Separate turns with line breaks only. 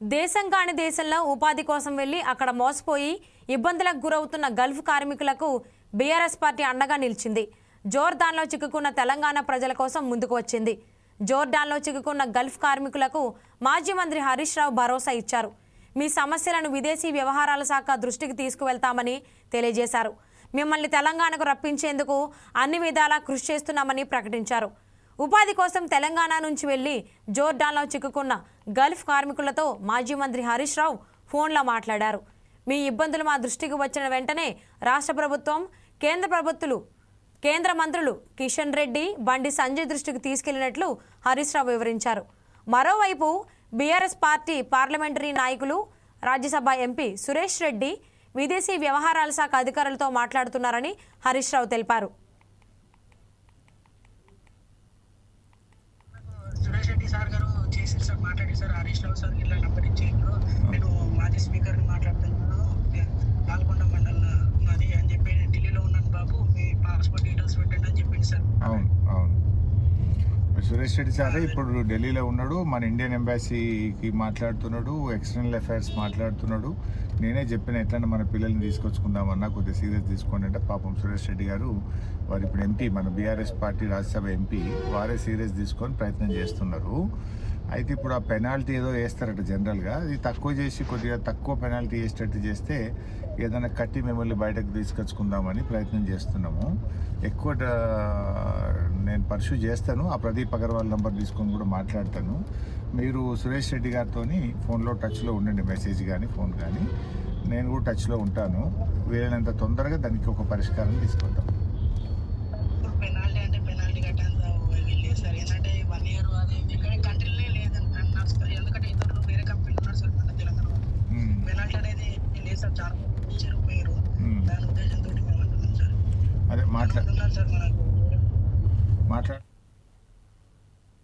దేశం కాని దేశంలో ఉపాధి కోసం వెళ్ళి అక్కడ మోసపోయి ఇబ్బందులకు గురవుతున్న గల్ఫ్ కార్మికులకు బీఆర్ఎస్ పార్టీ అండగా నిలిచింది. జోర్దాన్లో చిక్కుకున్న తెలంగాణ ప్రజల కోసం ముందుకు వచ్చింది. జోర్డాన్లో చిక్కుకున్న గల్ఫ్ కార్మికులకు మాజీ మంత్రి హరీష్ రావు భరోసా ఇచ్చారు. మీ సమస్యలను విదేశీ వ్యవహారాల శాఖ దృష్టికి తీసుకువెళ్తామని తెలియజేశారు. మిమ్మల్ని తెలంగాణకు రప్పించేందుకు అన్ని విధాలా కృషి చేస్తున్నామని ప్రకటించారు. ఉపాధి కోసం తెలంగాణ నుంచి వెళ్ళి జోర్డాన్లో చిక్కుకున్న గల్ఫ్ కార్మికులతో మాజీ మంత్రి హరీష్ రావు ఫోన్లో మాట్లాడారు. మీ ఇబ్బందులు మా దృష్టికి వచ్చిన వెంటనే రాష్ట్ర ప్రభుత్వం కేంద్ర ప్రభుత్వాలు కేంద్ర మంత్రులు కిషన్ రెడ్డి బండి సంజయ్ దృష్టికి తీసుకెళ్ళినట్లు హరీష్ రావు వివరించారు. మరోవైపు బీఆర్ఎస్ పార్టీ పార్లమెంటరీ నాయకులు రాజ్యసభ ఎంపీ సురేష్ రెడ్డి విదేశీ వ్యవహారాల శాఖ అధికారులతో మాట్లాడుతున్నారని హరీష్ రావు తెలిపారు
సురేష్ రెడ్డి సార్ గారు చేసి సార్ హరీష్ రావు సార్ ఇలా నంబర్ నేను మాజీ స్పీకర్ మాట్లాడుతున్నాను. మండలం అని చెప్పి ఢిల్లీలో ఉన్నాను బాబు. మీ పాస్పోర్ట్ డీటెయిల్స్ పెట్టండి అని చెప్పింది సార్.
అవును అవును. సురేష్ రెడ్డి సారే ఇప్పుడు ఢిల్లీలో ఉన్నాడు. మన ఇండియన్ ఎంబాసీకి మాట్లాడుతున్నాడు. ఎక్స్టర్నల్ అఫైర్స్ మాట్లాడుతున్నాడు. నేనే చెప్పిన ఎట్లన్నా మన పిల్లల్ని తీసుకొచ్చుకుందామన్నా కొద్దిగా సీరియస్ తీసుకోండి అంటే పాపం సురేష్ రెడ్డి గారు వారు ఇప్పుడు ఎంపీ మన బీఆర్ఎస్ పార్టీ రాజ్యసభ ఎంపీ వారే సీరియస్ తీసుకొని ప్రయత్నం చేస్తున్నారు. అయితే ఇప్పుడు ఆ పెనాల్టీ ఏదో వేస్తారట జనరల్గా. అది తక్కువ చేసి కొద్దిగా తక్కువ పెనాల్టీ వేసేటట్టు చేస్తే ఏదైనా కట్టి మిమ్మల్ని బయటకు తీసుకొచ్చుకుందామని ప్రయత్నం చేస్తున్నాము. ఎక్కువ నేను పర్సూ చేస్తాను. ఆ ప్రదీప్ అగర్వాల్ నెంబర్ తీసుకొని కూడా మాట్లాడతాను. మీరు సురేష్ రెడ్డి గారితో ఫోన్లో టచ్లో ఉండండి మెసేజ్ కానీ ఫోన్ కానీ. నేను కూడా టచ్లో ఉంటాను. వీలైనంత తొందరగా దానికి ఒక పరిష్కారం తీసుకుంటాం
ఇప్పుడు పెనాల్టీ అంటే పెనాల్టీ కట్టేంత వెళ్ళలేదు సార్ ఏంటంటే వన్ ఇయర్ అది ఇక్కడ కంట్రీలే లేదని అన్నారు సార్ ఎందుకంటే ఇతరులు వేరే కంపెనీ ఉన్నారు సార్ మన తెలంగాణ వాళ్ళు.
మ్మ్.
పెనాల్టీ అనేది లేదు సార్ చాలా ఇచ్చారు పోయారు
మ్మ్.
దాని ఉద్దేశంతో మేము అంటున్నాం సార్
అదే
మాట్లాడుతున్నాను సార్ మనకు
మాట్లా